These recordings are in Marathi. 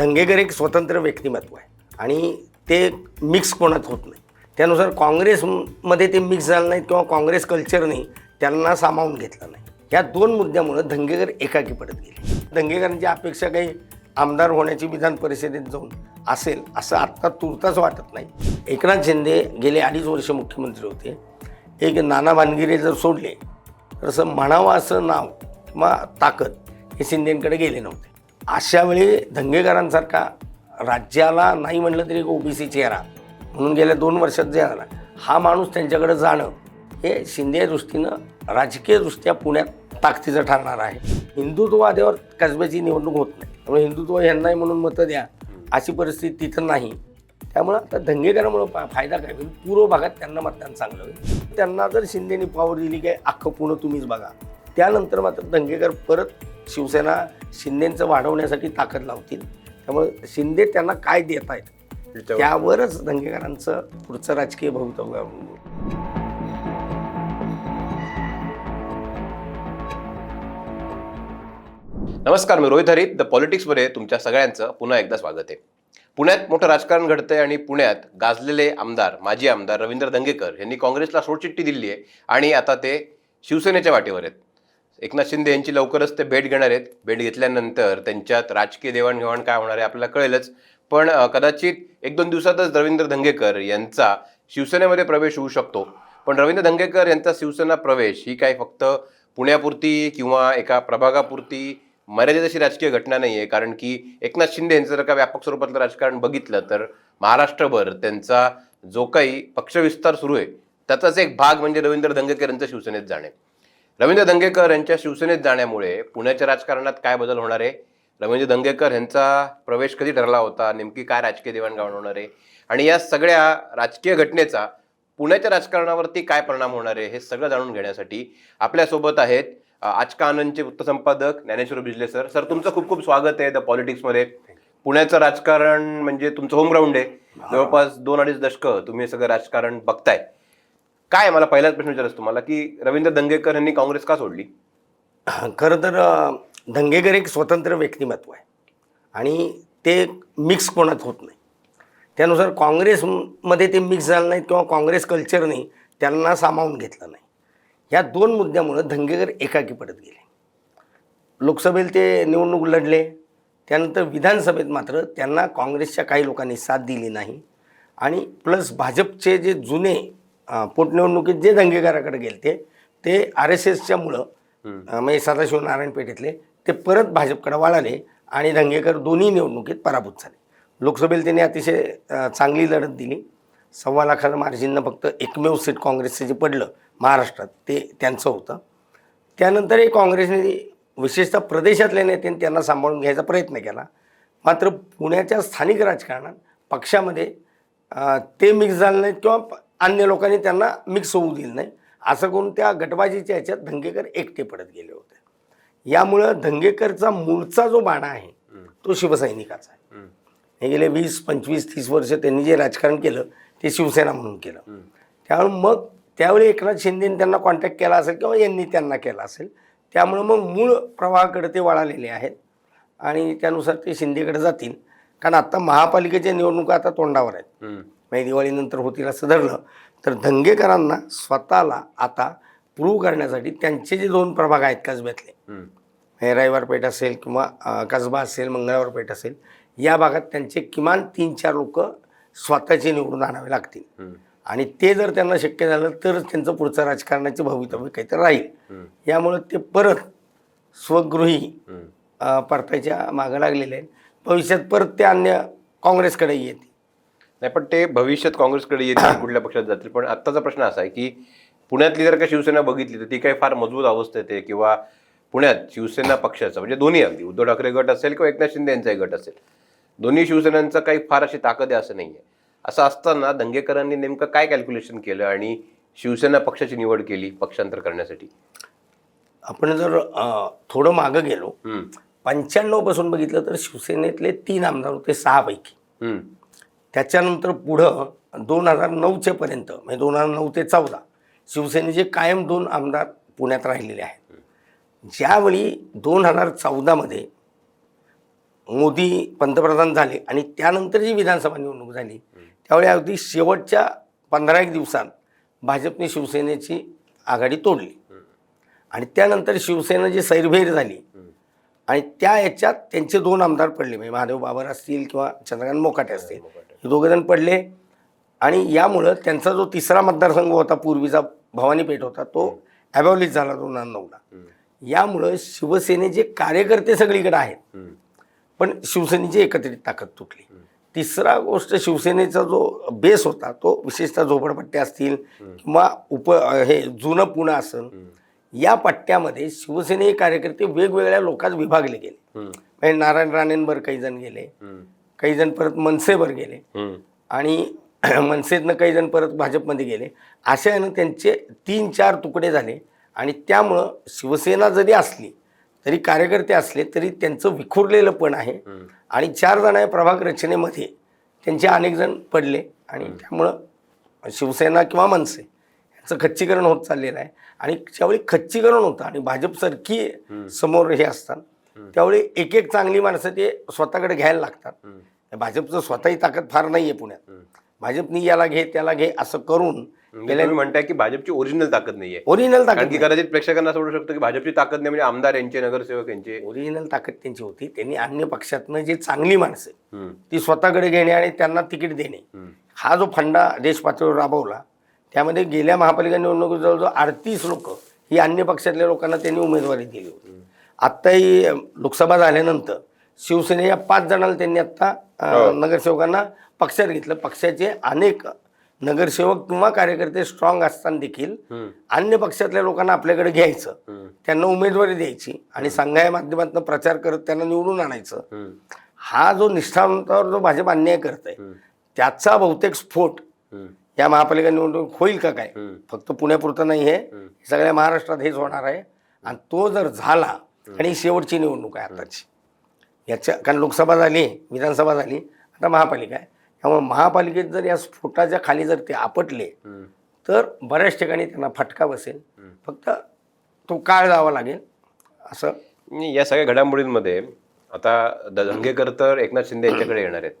दंगेकर एक स्वतंत्र व्यक्तिमत्व आहे. आणि ते मिक्स कोणात होत नाही. त्यानुसार काँग्रेसमध्ये ते मिक्स झालं नाहीत किंवा काँग्रेस कल्चरने त्यांना सामावून घेतलं नाही. या दोन मुद्द्यामुळं दंगेकर एकाकी पडत गेले. दंगेकरांची अपेक्षा काही आमदार होण्याची विधान परिषदेत जाऊन असेल असं आत्ता तुर्ताच वाटत नाही. एकनाथ शिंदे गेले अडीच वर्ष मुख्यमंत्री होते. एक नाना भानगिरे जर सोडले तर असं म्हणावं असं नाव किंवा ताकद हे शिंदेकडे गेले नव्हते. अशा वेळी दंगेकरांसारखा राज्याला नाही म्हटलं तरी ओबीसी चेहरा. म्हणून गेल्या दोन वर्षात जे आला हा माणूस त्यांच्याकडे जाणं हे शिंदे दृष्टीनं राजकीयदृष्ट्या पुण्यात ताकदीचं ठरणार आहे. हिंदुत्ववाद्यावर कसब्याची निवडणूक होत नाही. त्यामुळे हिंदुत्व यांनाही म्हणून मतं द्या. अशी परिस्थिती तिथं नाही. त्यामुळं आता दंगेकरामुळं फायदा काय? होईल पूर्व भागात त्यांना मतदान चांगलं होईल. त्यांना जर शिंदेनी पावर दिली काय अख्खं पुणं तुम्हीच बघा. त्यानंतर मात्र दंगेकर परत शिवसेना शिंदेचं वाढवण्यासाठी ताकद लावतील. त्यामुळे शिंदे त्यांना काय देत आहेत? त्यावरच दंगेकरांचं पुढचं राजकीय भवितव्य नमस्कार मी रोहित हरित. द पॉलिटिक्समध्ये तुमच्या सगळ्यांचं पुन्हा एकदा स्वागत आहे. पुण्यात मोठं राजकारण घडतंय आणि पुण्यात गाजलेले आमदार माजी आमदार रवींद्र दंगेकर यांनी काँग्रेसला सोडचिठ्ठी दिली आहे आणि आता ते शिवसेनेच्या वाटेवर आहेत. एकनाथ शिंदे यांची लवकरच ते भेट घेणार आहेत. भेट घेतल्यानंतर त्यांच्यात राजकीय देवाणघेवाण काय होणार आहे आपल्याला कळेलच. पण कदाचित एक दोन दिवसातच रवींद्र धंगेकर यांचा शिवसेनेमध्ये प्रवेश होऊ शकतो. पण रवींद्र धंगेकर यांचा शिवसेना प्रवेश ही काय फक्त पुण्यापुरती किंवा एका प्रभागापुरती मर्यादित अशी राजकीय घटना नाही आहे कारण की एकनाथ शिंदे यांचं जर का व्यापक स्वरूपातलं राजकारण बघितलं तर महाराष्ट्रभर त्यांचा जो काही पक्षविस्तार सुरू आहे त्याचाच एक भाग म्हणजे रवींद्र धंगेकर यांचं शिवसेनेत जाणे रवींद्र दंगेकर यांच्या शिवसेनेत जाण्यामुळे पुण्याच्या राजकारणात काय बदल होणार आहे? रवींद्र दंगेकर यांचा प्रवेश कधी ठरला होता? नेमकी काय राजकीय देवाणघेवाण होणार आहे? आणि या सगळ्या राजकीय घटनेचा पुण्याच्या राजकारणावरती काय परिणाम होणार आहे हे सगळं जाणून घेण्यासाठी आपल्यासोबत आहेत आजका आनंदचे वृत्तसंपादक ज्ञानेश्वर बिजले सर. सर तुमचं खूप खूप स्वागत आहे द पॉलिटिक्समध्ये पुण्याचं राजकारण म्हणजे तुमचं होम ग्राउंड आहे. जवळपास दोन अडीच दशकं तुम्ही सगळं राजकारण बघताय. काय मला पहिलाच प्रश्न विचारायचं तुम्हाला की रवींद्र दंगेकर यांनी काँग्रेस का सोडली? खरं तर दंगेकर एक स्वतंत्र व्यक्तिमत्व आहे. आणि ते मिक्स कोणात होत नाही. त्यानुसार काँग्रेसमध्ये ते मिक्स झालं नाहीत किंवा काँग्रेस कल्चरने त्यांना सामावून घेतलं नाही. या दोन मुद्द्यामुळं धंगेकर एकाकी पडत गेले. लोकसभेत ते निवडणूक लढले. त्यानंतर विधानसभेत मात्र त्यांना काँग्रेसच्या काही लोकांनी साथ दिली नाही. आणि प्लस भाजपचे जे जुने पोटनिवडणुकीत जे दंगेकराकडे गेले ते आर एस एसच्यामुळं अ, म्हणजे सदाशिव नारायण पेठेतले ते परत भाजपकडे वळाले आणि दंगेकर दोन्ही निवडणुकीत पराभूत झाले. लोकसभेला त्यांनी अतिशय चांगली लढत दिली. सव्वा लाखाचं मार्जिननं फक्त एकमेव सीट काँग्रेसचं जे पडलं महाराष्ट्रात ते त्यांचं होतं. त्यानंतरही काँग्रेसने विशेषतः प्रदेशातल्या नेत्यांनी त्यांना सांभाळून घ्यायचा प्रयत्न केला. मात्र पुण्याच्या स्थानिक राजकारणात पक्षामध्ये ते मिक्स झाले नाहीत किंवा अन्य लोकांनी त्यांना मिक्स होऊ दिलं नाही. असं करून त्या गटबाजीच्या ह्याच्यात दंगेकर एकटे पडत गेले होते. यामुळं दंगेकरचा मूळचा जो बाणा आहे तो शिवसैनिकाचा आहे. हे गेले वीस पंचवीस तीस वर्ष त्यांनी जे राजकारण केलं ते शिवसेना म्हणून केलं. त्यामुळे मग त्यावेळी एकनाथ शिंदेने त्यांना कॉन्टॅक्ट केला असेल किंवा यांनी त्यांना केला असेल त्यामुळं मग मूळ प्रवाहाकडे ते वळालेले आहेत आणि त्यानुसार ते शिंदेकडे जातील. कारण आता महापालिकेच्या निवडणुका आता तोंडावर आहेत. म्हणजे दिवाळीनंतर होतील असं धरलं तर दंगेकरांना स्वतःला आता प्रूव्ह करण्यासाठी त्यांचे जे दोन प्रभाग आहेत कसब्यातले. हे रविवार पेठ असेल किंवा कसबा असेल मंगळवार पेठ असेल या भागात त्यांचे किमान तीन चार लोक स्वतःचे निवडून आणावे लागतील. आणि ते जर त्यांना शक्य झालं तरच त्यांचं पुढचं राजकारणाचे भवितव्य काहीतरी राहील. यामुळं ते परत स्वगृही परतायच्या मागं लागलेले आहेत. भविष्यात परत ते अन्य काँग्रेसकडे येतील. नाही पण ते भविष्यात काँग्रेसकडे येतील कुठल्या पक्षात जातील. पण आत्ताचा प्रश्न असा आहे की पुण्यातली जर का शिवसेना बघितली तर ती काही फार मजबूत अवस्थेत आहे किंवा पुण्यात शिवसेना पक्षाचा म्हणजे दोन्ही अगदी. उद्धव ठाकरे गट असेल किंवा एकनाथ शिंदे यांचाही गट असेल. दोन्ही शिवसेनांचा काही फार अशी ताकद आहे असं नाही आहे असं असताना दंगेकरांनी नेमकं काय कॅल्क्युलेशन केलं आणि शिवसेना पक्षाची निवड केली पक्षांतर करण्यासाठी? आपण जर थोडं मागं गेलो पंच्याण्णवपासून बघितलं तर शिवसेनेतले तीन आमदार होते सहापैकी. हम्म, त्याच्यानंतर पुढं दोन हजार नऊच्या पर्यंत म्हणजे दोन हजार नऊ ते चौदा शिवसेनेचे कायम दोन आमदार पुण्यात राहिलेले आहेत. ज्यावेळी दोन हजार चौदामध्ये मोदी पंतप्रधान झाले आणि त्यानंतर जी विधानसभा निवडणूक झाली त्यावेळी अगदी शेवटच्या पंधरा एक दिवसात भाजपने शिवसेनेची आघाडी तोडली. आणि त्यानंतर शिवसेना जी सैरभैर झाली आणि त्या याच्यात त्यांचे दोन आमदार पडले म्हणजे महादेव बाबर असतील किंवा चंद्रकांत मोकाटे असतील. दोघंजण पडले. आणि यामुळं त्यांचा जो तिसरा मतदारसंघ होता पूर्वीचा भवानी पेठ होता तो ॲबॅलिश झाला दोन हजार नऊला. यामुळं शिवसेनेचे कार्यकर्ते सगळीकडे आहेत पण शिवसेनेची एकत्रित ताकद तुटली. तिसरा गोष्ट शिवसेनेचा जो बेस होता तो विशेषतः झोपडपट्ट्या असतील किंवा उप हे जुनं पुणं असेल या पट्ट्यामध्ये शिवसेने कार्यकर्ते वेगवेगळ्या लोकात विभागले गेले. म्हणजे नारायण राणेंवर काही जण गेले. काही जण परत मनसेवर गेले. आणि मनसेतनं काही जण परत भाजपमध्ये गेले. अशा यानं त्यांचे तीन चार तुकडे झाले. आणि त्यामुळं शिवसेना जरी असली तरी कार्यकर्ते असले तरी त्यांचं विखुरलेलं पण आहे. आणि चार जण आहे प्रभाग रचनेमध्ये त्यांचे अनेक जण पडले. आणि त्यामुळं शिवसेना किंवा मनसे यांचं खच्चीकरण होत चाललेलं आहे. आणि ज्यावेळी खच्चीकरण होतं आणि भाजपसारखी समोर हे असतात त्यावेळी एक एक चांगली माणसं ते स्वतःकडे घ्यायला लागतात. भाजपचं स्वतःही ताकद फार नाही आहे पुण्यात भाजपनी याला घे त्याला घे असं करून म्हणजे म्हणताय की भाजपची ओरिजिनल ताकद नाहीये. ओरिजिनल ताकद कदाचित प्रेक्षकांना वाटू शकतं की भाजपची ताकद नाही म्हणजे आमदार यांचे नगरसेवक यांचे. ओरिजिनल ताकद त्यांची होती. त्यांनी अन्य पक्षातनं जे चांगली माणसं ती स्वतःकडे घेणे आणि त्यांना तिकीट देणे. हा जो फंडा देश पातळीवर राबवला त्यामध्ये गेल्या महापालिका निवडणुकीत जवळजवळ अडतीस लोक ही अन्य पक्षातल्या लोकांना त्यांनी उमेदवारी दिली होती. आत्ताही लोकसभा झाल्यानंतर शिवसेनेच्या पाच जणांना त्यांनी आत्ता अं, नगरसेवकांना पक्षात घेतलं. पक्षाचे अनेक नगरसेवक किंवा कार्यकर्ते स्ट्रॉंग असताना देखील अन्य पक्षातल्या लोकांना आपल्याकडे घ्यायचं. त्यांना उमेदवारी द्यायची आणि संघाच्या माध्यमातून प्रचार करत त्यांना निवडून आणायचं. हा जो निष्ठावंतावर जो भाजप अन्याय करत आहे त्याचा बहुतेक स्फोट या महापालिका निवडणूक होईल का काय. फक्त पुण्यापुरतं नाही हे सगळ्या महाराष्ट्रात हेच होणार आहे. आणि तो जर झाला आणि शेवटची निवडणूक आहे आताची. याच्या कारण लोकसभा झाली विधानसभा झाली आता महापालिका आहे. त्यामुळे महापालिकेत जर या स्फोटाच्या खाली जर ते आपटले. तर बऱ्याच ठिकाणी त्यांना फटका बसेल. फक्त तो काळ जावा लागेल असं. या सगळ्या घडामोडींमध्ये आता दंगेकर तर एकनाथ शिंदे यांच्याकडे येणार आहेत.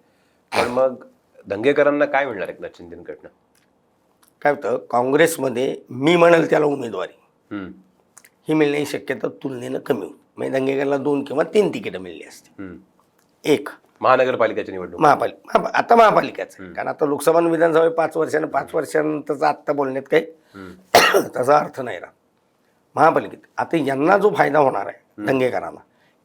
पण मग दंगेकरांना काय मिळणार एकनाथ शिंदेकडनं? काय होतं काँग्रेसमध्ये मी म्हणेल त्याला उमेदवारी. ही मिळण्याची शक्यता तुलनेनं कमी होती. म्हणजे दंगेकरला दोन किंवा तीन तिकीटं मिळली असते. एक. महानगरपालिकेची निवडणूक महापालिका महापा- आता महापालिकाच. आहे कारण आता लोकसभा आणि विधानसभा पाच वर्षानं पाच वर्षानंतरचा आत्ता बोलण्यात काही त्याचा अर्थ नाही राहत. महापालिकेत. आता यांना जो फायदा होणार आहे दंगेकरांना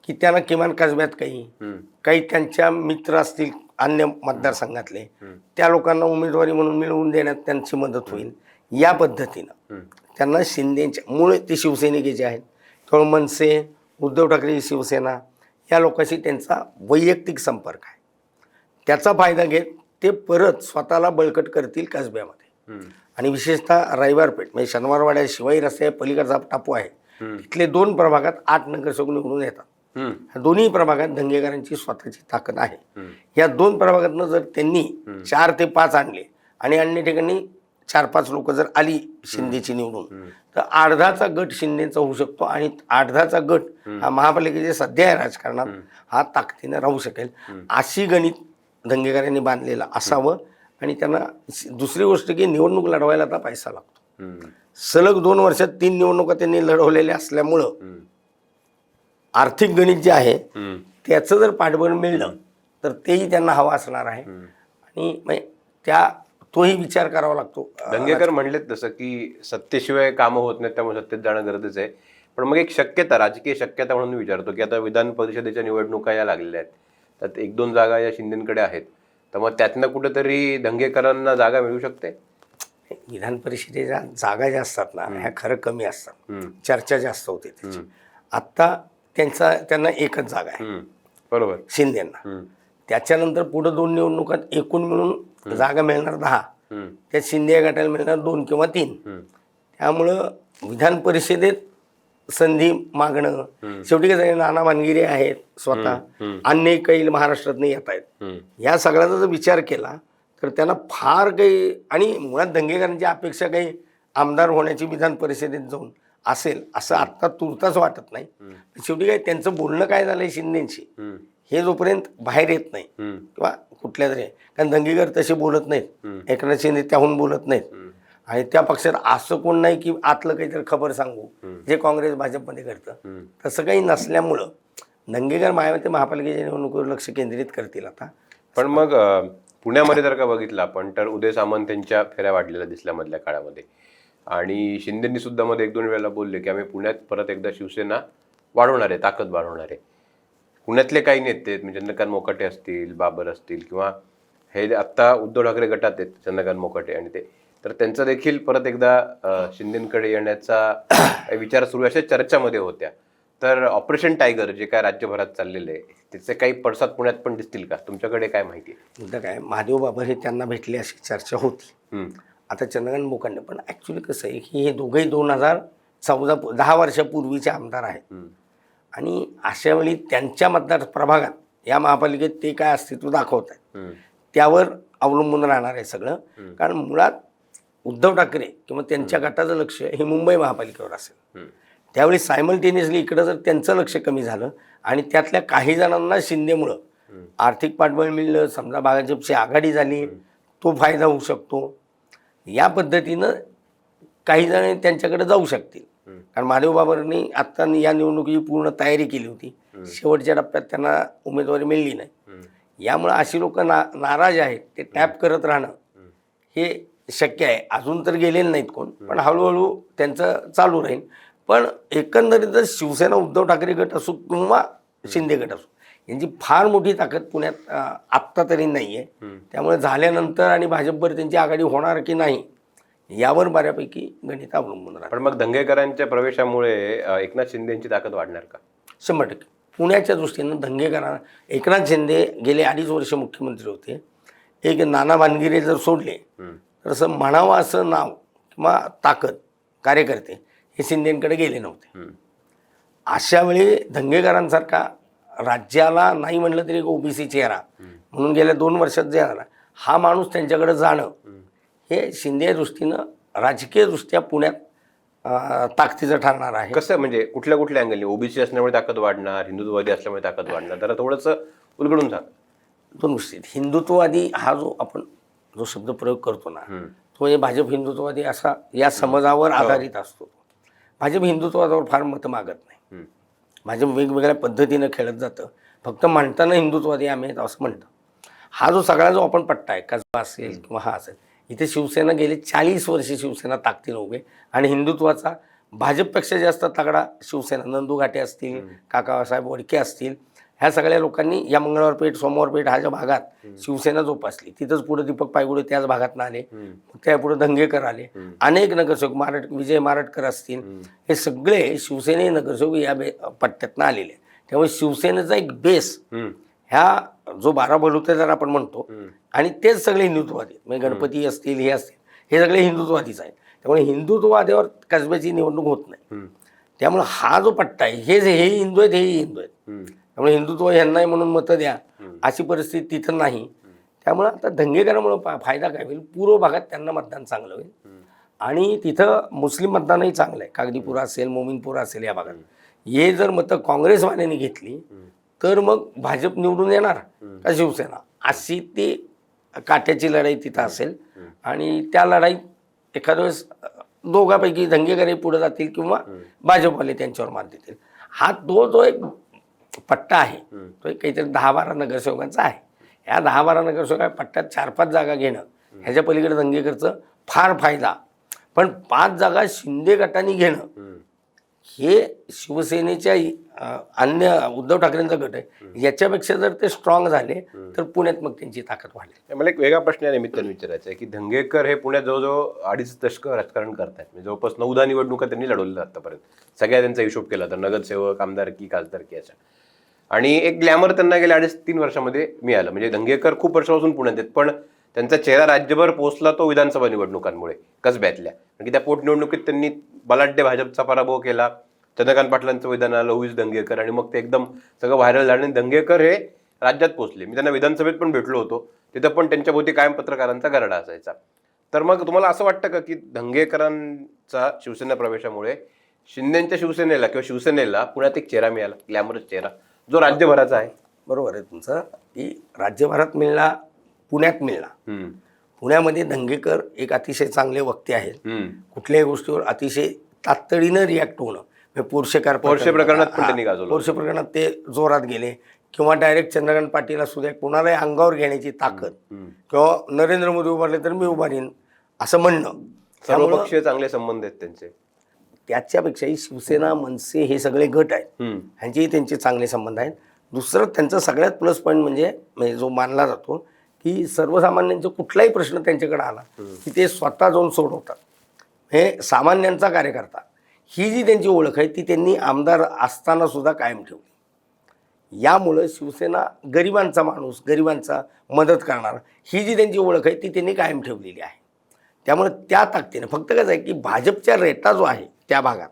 की त्यांना किमान कसब्यात काही हम्म, काही त्यांच्या मित्र असतील अन्य मतदारसंघातले त्या लोकांना उमेदवारी म्हणून मिळवून देण्यात त्यांची मदत होईल. या पद्धतीनं हम्म, त्यांना शिंदेच्या मूळ ते शिवसैनिक जे आहेत. त्यामुळे मनसे उद्धव ठाकरे शिवसेना या लोकांशी त्यांचा वैयक्तिक संपर्क आहे. त्याचा फायदा घेत ते परत स्वतःला बळकट करतील कसब्यामध्ये. आणि विशेषतः रविवारपेठ म्हणजे शनिवारवाड्या शिवाई रस्ते पलीकडचा टापू आहे. तिथले दोन प्रभागात आठ नगरसेवक निवडून येतात. दोन्ही प्रभागात दंगेकरांची स्वतःची ताकद आहे. या दोन प्रभागातनं जर त्यांनी चार ते पाच आणले आणि अन्य ठिकाणी चार पाच लोक जर आली शिंदेची निवडून तर अर्धाचा गट शिंदेचा होऊ शकतो आणि अर्धाचा गट हा महापालिकेचे सध्या आहे राजकारणात हा ताकदीनं राहू शकेल. अशी गणित दंगेकरांनी बांधलेलं असावं आणि त्यांना दुसरी गोष्ट की निवडणूक लढवायला आता पैसा लागतो. सलग दोन वर्षात तीन निवडणुका त्यांनी लढवलेल्या असल्यामुळं आर्थिक गणित जे आहे त्याचं जर पाठबळ मिळलं तर तेही त्यांना हवं असणार आहे. आणि त्या तोही विचार करावा लागतो. दंगेकर म्हणलेत तसं की सत्तेशिवाय कामं होत नाहीत त्यामुळे सत्तेत जाणं गरजेचं आहे. पण मग एक शक्यता राजकीय शक्यता म्हणून विचारतो की आता विधान परिषदेच्या निवडणुका या लागलेल्या आहेत. त्यात एक दोन जागा या शिंदेकडे आहेत. तर मग त्यातनं कुठेतरी दंगेकरांना जागा मिळू शकते? विधान परिषदेच्या जागा ज्या असतात ना ह्या खरं कमी असतात. चर्चा जास्त होते त्याची. आत्ता त्यांचा त्यांना एकच जागा आहे. बरोबर. शिंदेना. त्याच्यानंतर पुढं दोन निवडणुकात एकूण मिळून जागा मिळणार दहा. त्यात शिंदे गटाला मिळणार दोन किंवा तीन. त्यामुळं विधान परिषदेत संधी मागणं. शेवटी काय नाना मानगिरे आहेत स्वतः. अन्य काही महाराष्ट्रात येत आहेत. या सगळ्याचा जर विचार केला तर त्यांना फार काही आणि मुळात दंगेकरांची अपेक्षा काही आमदार होण्याची विधान परिषदेत जाऊन असेल असं आत्ता तुर्ताच वाटत नाही. शेवटी काय त्यांचं बोलणं काय झालंय हम्म, हे जोपर्यंत बाहेर येत नाही किंवा कुठल्या तरी कारण दंगेकर तसे बोलत नाहीत एकनाथ शिंदे त्याहून बोलत नाहीत. आणि त्या पक्षात असं कोण नाही की आतलं काहीतरी खबर सांगू. जे काँग्रेस भाजपमध्ये करतं. तसं काही नसल्यामुळं दंगेकर मायावती महापालिकेच्या निवडणुकीवर लक्ष केंद्रित करतील आता. पण मग पुण्यामध्ये जर का बघितलं आपण तर उदय सामंत यांच्या फेऱ्या वाढलेल्या दिसल्या मधल्या काळामध्ये. आणि शिंदेनी सुद्धा मध्ये एक दोन वेळेला बोलले की आम्ही पुण्यात परत एकदा शिवसेना वाढवणार आहे ताकद वाढवणार आहे. पुण्यातले काही नेते आहेत म्हणजे चंद्रकांत मोकाटे असतील बाबर असतील किंवा हे आत्ता उद्धव ठाकरे गटात आहेत चंद्रकांत मोकाटे आणि ते. तर त्यांचा देखील परत एकदा शिंदेकडे येण्याचा विचार सुरू अशा चर्चामध्ये होत्या. तर ऑपरेशन टायगर जे काय राज्यभरात चाललेलं आहे त्याचे काही पडसाद पुण्यात पण दिसतील का? तुमच्याकडे काय माहिती आहे? काय महादेव बाबर हे त्यांना भेटले अशी चर्चा होती. आता चंद्रकांत मोकांडे पण ॲक्च्युली कसं आहे की हे दोघंही दोन हजार चौदा दहा वर्षापूर्वीचे आमदार आहेत. आणि अशा वेळी त्यांच्या मतदार प्रभागात या महापालिकेत ते काय अस्तित्व दाखवत आहेत त्यावर अवलंबून राहणार आहे सगळं. कारण मुळात उद्धव ठाकरे किंवा त्यांच्या गटाचं लक्ष हे मुंबई महापालिकेवर असेल. त्यावेळी सायमल्टेनियसली इकडं जर त्यांचं लक्ष कमी झालं आणि त्यातल्या काही जणांना शिंदेमुळं. आर्थिक पाठबळ मिळलं समजा भाजपची आघाडी झाली तो फायदा होऊ शकतो. या पद्धतीनं काही जण त्यांच्याकडे जाऊ शकतील. कारण महादेव बाबरनी आत्ता या निवडणुकीची पूर्ण तयारी केली होती. शेवटच्या टप्प्यात त्यांना उमेदवारी मिळली नाही. यामुळं अशी लोक ना नाराज आहेत ते टॅप करत राहणं. हे शक्य आहे. अजून तर गेलेले नाहीत कोण पण हळूहळू त्यांचं चालू राहील. पण एकंदरीतच शिवसेना उद्धव ठाकरे गट असो किंवा शिंदे गट असो यांची फार मोठी ताकद पुण्यात आत्ता तरी नाही आहे. त्यामुळे झाल्यानंतर आणि भाजपवर त्यांची आघाडी होणार की नाही यावर बऱ्यापैकी गणित अवलंबून राहतं. पण मग दंगेकरांच्या प्रवेशामुळे एकनाथ शिंदेची ताकद वाढणार का? शंभर टक्के. पुण्याच्या दृष्टीनं दंगेकरांना एकनाथ शिंदे गेले अडीच वर्ष मुख्यमंत्री होते. एक नाना भानगिरे जर सोडले तर असं म्हणावं असं नाव किंवा ताकद कार्यकर्ते हे शिंदेकडे गेले नव्हते. अशा वेळी दंगेकरांसारखा राज्याला नाही म्हणलं तरी एक ओबीसी चेहरा म्हणून गेल्या दोन वर्षात जे आला हा माणूस त्यांच्याकडे जाणं. हे शिंदे दृष्टीनं राजकीयदृष्ट्या पुण्यात ताकदीचं ठरणार आहे. कसं म्हणजे कुठल्या कुठल्या अँगलने ओबीसी असल्यामुळे ताकद वाढणार हिंदुत्ववादी असल्यामुळे ताकद वाढणार? जरा थोडंसं उलगडून सांग. दोन गोष्टी. हिंदुत्ववादी हा जो आपण जो शब्द प्रयोग करतो ना तो म्हणजे भाजप हिंदुत्ववादी असा या समजावर आधारित असतो. भाजप हिंदुत्वादावर फार मतं मागत नाही. भाजप वेगवेगळ्या पद्धतीनं खेळत जातं. फक्त म्हणताना हिंदुत्ववादी आम्ही असं म्हणतं. हा जो सगळा जो आपण पट्टा आहे कसबा असेल किंवा हा असेल इथे शिवसेना गेली चाळीस वर्ष शिवसेना ताकदीनं उभे आणि हिंदुत्वाचा भाजपपेक्षा जास्त तगडा शिवसेना नंदू घाटे असतील काकासाहेब वडके असतील ह्या सगळ्या लोकांनी या मंगळवार पेठ सोमवार पेठ ह्या ज्या भागात शिवसेना जोपासली तिथंच पुढे दीपक पायगुडे त्याच भागात आले हम्म, त्यापुढे दंगेकर आले. अनेक नगरसेवक मारट विजय मारटकर असतील. हे सगळे शिवसेने नगरसेवक या पट्ट्यातनं आलेले आहेत. त्यामुळे शिवसेनेचा एक बेस ह्या जो बारा बलुतेदार आपण म्हणतो. आणि तेच सगळे हिंदुत्ववादी. म्हणजे गणपती असतील हे असतील हे सगळे हिंदुत्ववादीच आहेत. त्यामुळे हिंदुत्ववाद्यावर कसब्याची निवडणूक होत नाही. त्यामुळे हा जो पट्टा आहे हे जे हे हिंदू आहेत हेही हिंदू आहेत. त्यामुळे हिंदुत्व यांनाही म्हणून मतं द्या. अशी परिस्थिती तिथं नाही. त्यामुळे आता दंगेकरामुळे फायदा काय होईल? पूर्व भागात त्यांना मतदान चांगलं होईल. आणि तिथं मुस्लिम मतदानही चांगलं आहे. कागदीपुरा असेल मोमीनपुरा असेल या भागात. हे जर मतं काँग्रेसवाल्यांनी घेतली तर मग भाजप निवडून येणार का शिवसेना? अशी ती काट्याची लढाई तिथं असेल. आणि त्या लढाईत एखाद्या वेळेस दोघापैकी दंगेकरही पुढे जातील किंवा भाजपवाले त्यांच्यावर मात देतील. हा तो जो एक पट्टा आहे. तो एक काहीतरी दहा बारा नगरसेवकांचा आहे. ह्या दहा बारा नगरसेवका पट्ट्यात चार पाच जागा घेणं ह्याच्या पलीकडे दंगेकरचं फार फायदा. पण पाच जागा शिंदे गटाने घेणं. हे शिवसेनेच्या अन्य उद्धव ठाकरेंचा गट आहे. याच्यापेक्षा जर ते स्ट्रॉंग झाले तर पुण्यात मग त्यांची ताकद वाढेल. मला एक वेगळा प्रश्न या निमित्ताने विचारायचा आहे की धंगेकर हे पुण्यात जवळजवळ अडीच दशक राजकारण करतायत. म्हणजे जवळपास नऊदा निवडणुका त्यांनी लढवल्या आतापर्यंत. सगळ्या त्यांचा हिशोब केला तर नगरसेवक आमदारकी खासदारकी अशा. आणि एक ग्लॅमर त्यांना गेल्या अडीच तीन वर्षामध्ये मिळालं. म्हणजे दंगेकर खूप वर्षापासून पुण्यात आहेत पण त्यांचा चेहरा राज्यभर पोहोचला तो विधानसभा निवडणुकांमुळे कसब्यातल्या. कारण की त्या पोटनिवडणुकीत त्यांनी बलाढ्य भाजपचा पराभव केला. चंद्रकांत पाटलांचं विधान आलं हुईज दंगेकर आणि मग ते एकदम सगळं व्हायरल झालं आणि दंगेकर हे राज्यात पोहोचले. मी त्यांना विधानसभेत पण भेटलो होतो. तिथं पण त्यांच्या भोवती कायम पत्रकारांचा गरडा असायचा. तर मग तुम्हाला असं वाटतं का की दंगेकरांचा शिवसेना प्रवेशामुळे शिंदेच्या शिवसेनेला किंवा शिवसेनेला पुण्यात एक चेहरा मिळाला ग्लॅमरस चेहरा जो राज्यभराचा आहे? बरोबर आहे तुमचं. की राज्यभरात मिळला पुण्यात मिळला. पुण्यामध्ये दंगेकर एक अतिशय चांगले वक्ते आहेत. कुठल्याही गोष्टीवर अतिशय तातडीनं रिॲक्ट होणं. पोर्शेकार पोर्शे प्रकरणात. पोर्शे प्रकरणात ते जोरात गेले. किंवा डायरेक्ट चंद्रकांत पाटील असू द्या कोणालाही अंगावर घेण्याची ताकद. किंवा नरेंद्र मोदी उभारले तर मी उभारीन असं म्हणणं. सर्वपक्षीय चांगले संबंध आहेत त्यांचे. त्याच्यापेक्षाही शिवसेना मनसे हे सगळे गट आहेत. ह्यांचेही त्यांचे चांगले संबंध आहेत. दुसरं त्यांचं सगळ्यात प्लस पॉईंट म्हणजे म्हणजे जो मानला जातो की सर्वसामान्यांचा कुठलाही प्रश्न त्यांच्याकडे आला की ते स्वतः जाऊन सोडवतात. हे सामान्यांचा कार्यकर्ता. ही जी त्यांची ओळख आहे ती त्यांनी आमदार असताना सुद्धा कायम ठेवली. यामुळं शिवसेना गरिबांचा माणूस गरिबांचा मदत करणार ही जी त्यांची ओळख आहे ती त्यांनी कायम ठेवलेली आहे. त्यामुळे त्या ताकदीने फक्त कसं आहे की भाजपच्या रेटा जो आहे त्या भागात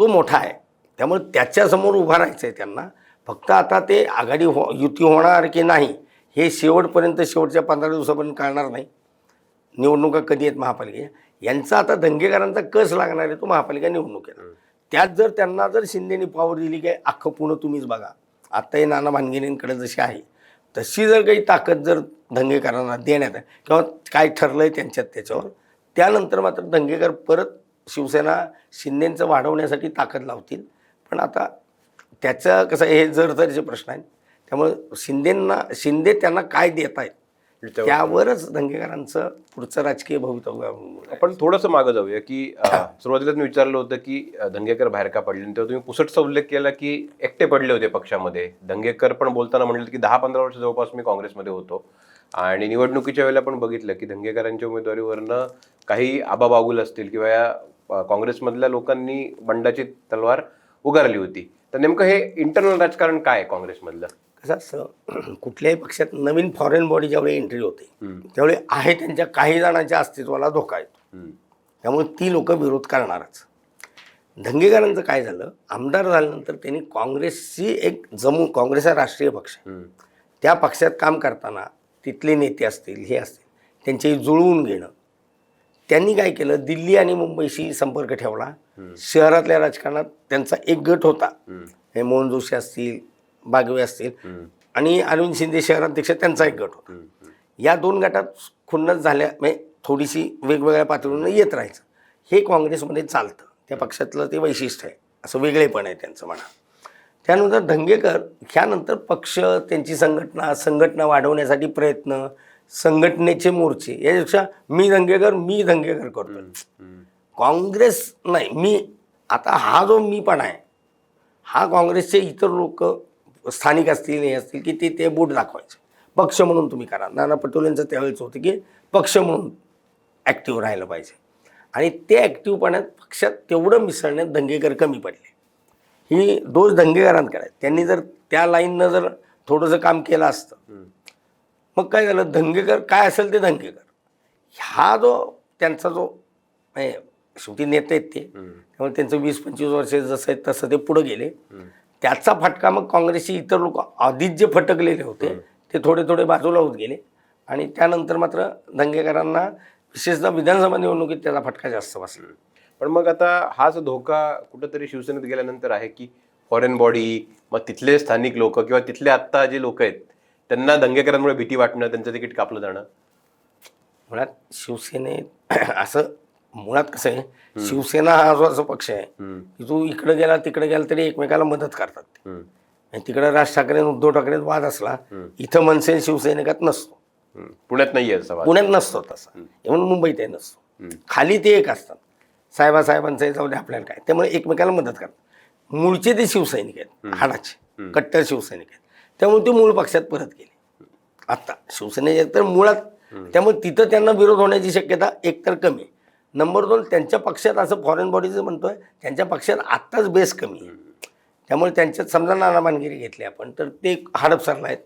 तो मोठा आहे. त्यामुळे त्याच्यासमोर उभा राहायचं आहे त्यांना. फक्त आता ते आघाडी हो युती होणार की नाही हे शेवटपर्यंत शेवटच्या पंधरा दिवसापर्यंत कळणार नाही. निवडणुका कधी आहेत महापालिकेच्या? यांचा आता दंगेकरांचा कस लागणार आहे तो महापालिका निवडणुकीला त्यात जर त्यांना जर शिंदेनी पॉवर दिली काय अख्खं पुणं तुम्हीच बघा. आत्ताही नाना भानगिरींकडे जशी आहे तशी जर काही ताकद जर दंगेकरांना देण्यात किंवा काय ठरलं आहे त्यांच्यात त्याच्यावर त्यानंतर मात्र दंगेकर परत शिवसेना शिंदेचं वाढवण्यासाठी ताकद लावतील. पण आता त्याचं कसं हे जरतरीचे प्रश्न आहेत. त्यामुळे शिंदेंना शिंदे त्यांना काय देत आहेत त्यावरच दंगेकरांचं पुढचं राजकीय भवितव्य. आपण थोडंसं मागं जाऊया की सुरुवातीला मी विचारलं होतं की दंगेकर बाहेर का पडले तेव्हा तुम्ही पुसटचा उल्लेख केला की एकटे पडले होते पक्षामध्ये. दंगेकर पण बोलताना म्हणले की दहा पंधरा वर्ष जवळपास मी काँग्रेसमध्ये होतो. आणि निवडणुकीच्या वेळेला पण बघितलं की दंगेकरांच्या उमेदवारीवरनं काही आबा बागुल असतील किंवा या काँग्रेसमधल्या लोकांनी बंडाची तलवार उगारली होती. तर नेमकं हे इंटरनल राजकारण काय आहे काँग्रेसमधलं? कसं असतं कुठल्याही पक्षात नवीन फॉरेन बॉडी ज्यावेळी एंट्री होते. त्यावेळी आहे त्यांच्या काही जणांच्या अस्तित्वाला धोका येतो. त्यामुळे ती लोक विरोध करणारच. दंगेकरांचं काय झालं? आमदार झाल्यानंतर त्यांनी काँग्रेसची एक जमू काँग्रेस हा राष्ट्रीय पक्ष. त्या पक्षात काम करताना तिथले नेते असतील हे असतील त्यांच्याही जुळवून घेणं. त्यांनी काय केलं? दिल्ली आणि मुंबईशी संपर्क ठेवला. शहरातल्या राजकारणात त्यांचा एक गट होता. हे मोहन जोशी असतील बागवे असतील. आणि अरविंद शिंदे शहराध्यक्ष त्यांचा एक गट होता. या दोन गटात खुन्नस झाल्या म्हणजे थोडीशी वेगवेगळ्या पातळीवरून येत राहायचं. हे काँग्रेसमध्ये चालतं. त्या पक्षातलं ते वैशिष्ट्य आहे. असं वेगळेपण आहे त्यांचं म्हणा त्यानंतर धंगेकर ह्यानंतर पक्ष त्यांची संघटना संघटना वाढवण्यासाठी प्रयत्न संघटनेचे मोर्चे यापेक्षा मी दंगेकर मी दंगेकर करतो. काँग्रेस नाही मी आता हा जो मी पण आहे हा काँग्रेसचे इतर लोक स्थानिक असतील हे असतील की ते ते बोट दाखवायचे. पक्ष म्हणून तुम्ही करा. नाना पटोलेंचं त्यावेळेच होतं की पक्ष म्हणून ॲक्टिव्ह राहिलं पाहिजे. आणि ते ॲक्टिव्हपणात पक्षात तेवढं मिसळण्यात दंगेकर कमी पडले. ही दोष दंगेकरांकडे आहेत. त्यांनी जर त्या लाईननं जर थोडंसं काम केलं असतं. मग काय झालं? दंगेकर काय असेल ते दंगेकर. हा जो त्यांचा जो शेवटी नेते आहेत ते. त्यामुळे त्यांचं वीस पंचवीस वर्ष जसं आहे तसं ते पुढे गेले. त्याचा फटका मग काँग्रेसचे इतर लोक आधीच जे फटकलेले होते ते थोडे थोडे बाजूला होत गेले. आणि त्यानंतर मात्र दंगेकरांना विशेषतः विधानसभा निवडणुकीत त्याचा फटका जास्त बसला. पण मग आता हाच धोका कुठंतरी शिवसेनेत गेल्यानंतर आहे की फॉरेन बॉडी मग तिथले स्थानिक लोक किंवा तिथले आत्ता जे लोक आहेत त्यांना दंगेकरांमुळे भीती वाटणं त्यांचं तिकीट कापलं जाणं? मुळात शिवसेनेत असं मुळात कसं आहे शिवसेना हा जो असा पक्ष आहे. की तू इकडे गेला तिकडे गेला तरी एकमेकाला मदत करतात. आणि तिकडे राज ठाकरे उद्धव ठाकरेत वाद असला इथं मनसे शिवसैनिकात नसतो. पुण्यात वाद. पुण्यात नसतो तसा. इव्हन मुंबईतही नसतो. खाली ते एक असतात. साहेबा साहेबांचं जाऊ दे आपल्याला काय. त्यामुळे एकमेकाला मदत करतात. मूळचे ते शिवसैनिक आहेत हाडाचे. कट्टर शिवसैनिक आहेत. त्यामुळे ते मूळ पक्षात परत गेले. आत्ता शिवसेनेचे तर मुळात त्यामुळे तिथं त्यांना विरोध होण्याची शक्यता एकतर कमी आहे. नंबर दोन त्यांच्या पक्षात असं फॉरेन बॉडीचं म्हणतोय त्यांच्या पक्षात आत्ताच बेस कमी आहे. त्यामुळे त्यांच्यात समजा नाना मानगिरी घेतली आपण तर ते हडपसरला आहेत.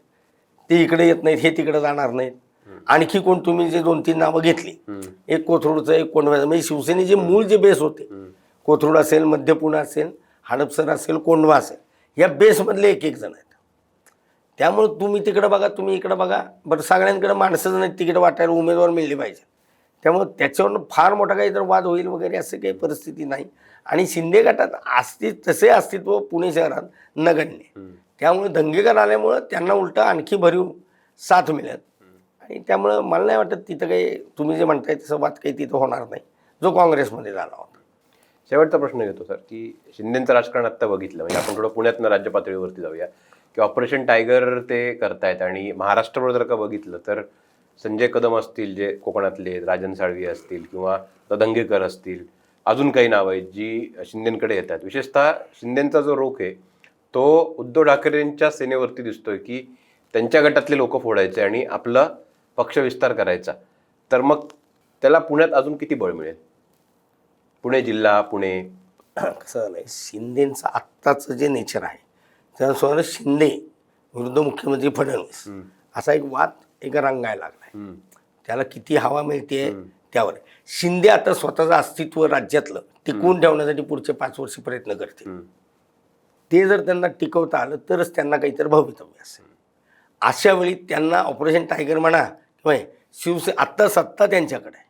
ते इकडे येत नाहीत हे तिकडे जाणार नाहीत. आणखी कोण तुम्ही जे दोन तीन नावं घेतली एक कोथरूडचं एक कोंडव्याचं म्हणजे शिवसेनेचे मूळ जे बेस होते कोथरूड असेल मध्य पुणे असेल हडपसर असेल कोंडवा असेल या बेसमधले एक एक जण आहेत. त्यामुळे तुम्ही तिकडं बघा तुम्ही इकडं बघा. बरं सगळ्यांकडे माणसंच नाहीत तिकडे वाटायला उमेदवार मिळले पाहिजे त्यामुळे त्याच्यावरनं फार मोठा काही तर वाद होईल वगैरे असं काही परिस्थिती नाही. आणि शिंदे गटात अस्तित्व तसे अस्तित्व पुणे शहरात नगण्य. त्यामुळे दंगेकर आल्यामुळं त्यांना उलटं आणखी भरीव साथ मिळेल. आणि त्यामुळं मला नाही वाटत तिथं काही तुम्ही जे म्हणताय तसं वाद काही तिथं होणार नाही. जो काँग्रेसमध्ये झाला होता. शेवटचा प्रश्न घेतो सर की शिंदेचं राजकारण आत्ता बघितलं म्हणजे आपण थोडं पुण्यातनं राज्य पातळीवरती जाऊया. की ऑपरेशन टायगर ते करतायत आणि महाराष्ट्रभर जर का बघितलं तर संजय कदम असतील जे कोकणातले राजन साळवी असतील किंवा दंगेकर असतील अजून काही नावं आहेत जी शिंदेकडे येतात विशेषतः शिंदेचा जो रोख आहे तो उद्धव ठाकरेंच्या सेनेवरती दिसतोय की त्यांच्या गटातले लोक फोडायचे आणि आपला पक्ष विस्तार करायचा तर मग त्याला पुण्यात अजून किती बळ मिळेल पुणे जिल्हा पुणे कसं नाही शिंदेचं आत्ताचं जे नेचर आहे त्यानुसार शिंदे विरुद्ध मुख्यमंत्री फडणवीस. असा एक वाद एक रंगायला हम्म. त्याला किती हवा मिळते त्यावर. शिंदे आता स्वतःचं अस्तित्व राज्यातलं टिकवून ठेवण्यासाठी पुढचे पाच वर्ष प्रयत्न करतील. ते जर त्यांना टिकवता आलं तरच त्यांना काहीतरी भवितव्य असेल. अशा वेळी त्यांना ऑपरेशन टायगर म्हणा किंवा शिवसे आत्ता सत्ता त्यांच्याकडे आहे.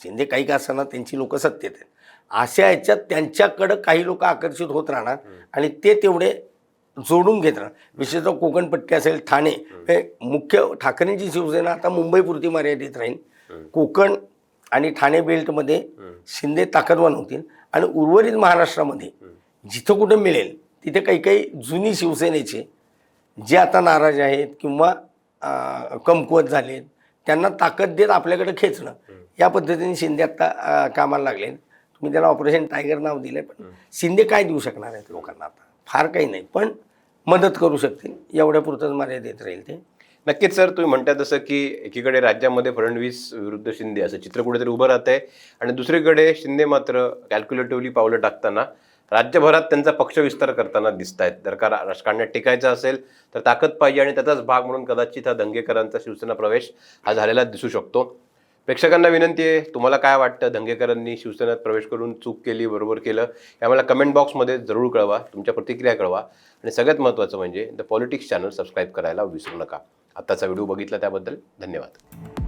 शिंदे काही का असताना त्यांची लोक सत्तेत आहेत. अशा ह्याच्यात त्यांच्याकडं काही लोक आकर्षित होत राहणार आणि ते तेवढे जोडून घेत राहणार. विशेषतः कोकणपट्टी असेल ठाणे हे मुख्य ठाकरेंची शिवसेना आता मुंबईपुरती मर्यादित राहील. कोकण आणि ठाणे बेल्टमध्ये शिंदे ताकदवान होतील आणि उर्वरित महाराष्ट्रामध्ये जिथं कुठं मिळेल तिथे काही काही जुनी शिवसेनेचे जे आता नाराज आहेत किंवा कमकुवत झालेत त्यांना ताकद देत आपल्याकडे खेचणं या पद्धतीने शिंदे आत्ता कामाला लागले तुम्ही त्याला ऑपरेशन टायगर नाव दिलंय पण शिंदे काय देऊ शकणार आहेत लोकांना आता? फार काही नाही. पण मदत करू शकतील. एवढ्या पुरतंच मर्यादित राहील ते. नक्कीच सर. तुम्ही म्हणता तसं की एकीकडे राज्यामध्ये फडणवीस विरुद्ध शिंदे असं चित्र कुठेतरी उभं राहत आहे आणि दुसरीकडे शिंदे मात्र कॅल्क्युलेटिव्हली पावलं टाकताना राज्यभरात त्यांचा पक्ष विस्तार करताना दिसत आहेत जर का राजकारणात टिकायचं असेल तर ताकद पाहिजे आणि त्याचाच भाग म्हणून कदाचित हा दंगेकरांचा शिवसेना प्रवेश हा झालेला दिसू शकतो. प्रेक्षकांना विनंती आहे तुम्हाला काय वाटतं? दंगेकरांनी शिवसेनेत प्रवेश करून चूक केली बरोबर केलं हे आम्हाला कमेंट बॉक्समध्ये जरूर कळवा तुमच्या प्रतिक्रिया कळवा. आणि सगळ्यात महत्त्वाचं म्हणजे द पॉलिटिक्स चॅनल सबस्क्राईब करायला विसरू नका. आत्ताचा व्हिडिओ बघितला त्याबद्दल धन्यवाद.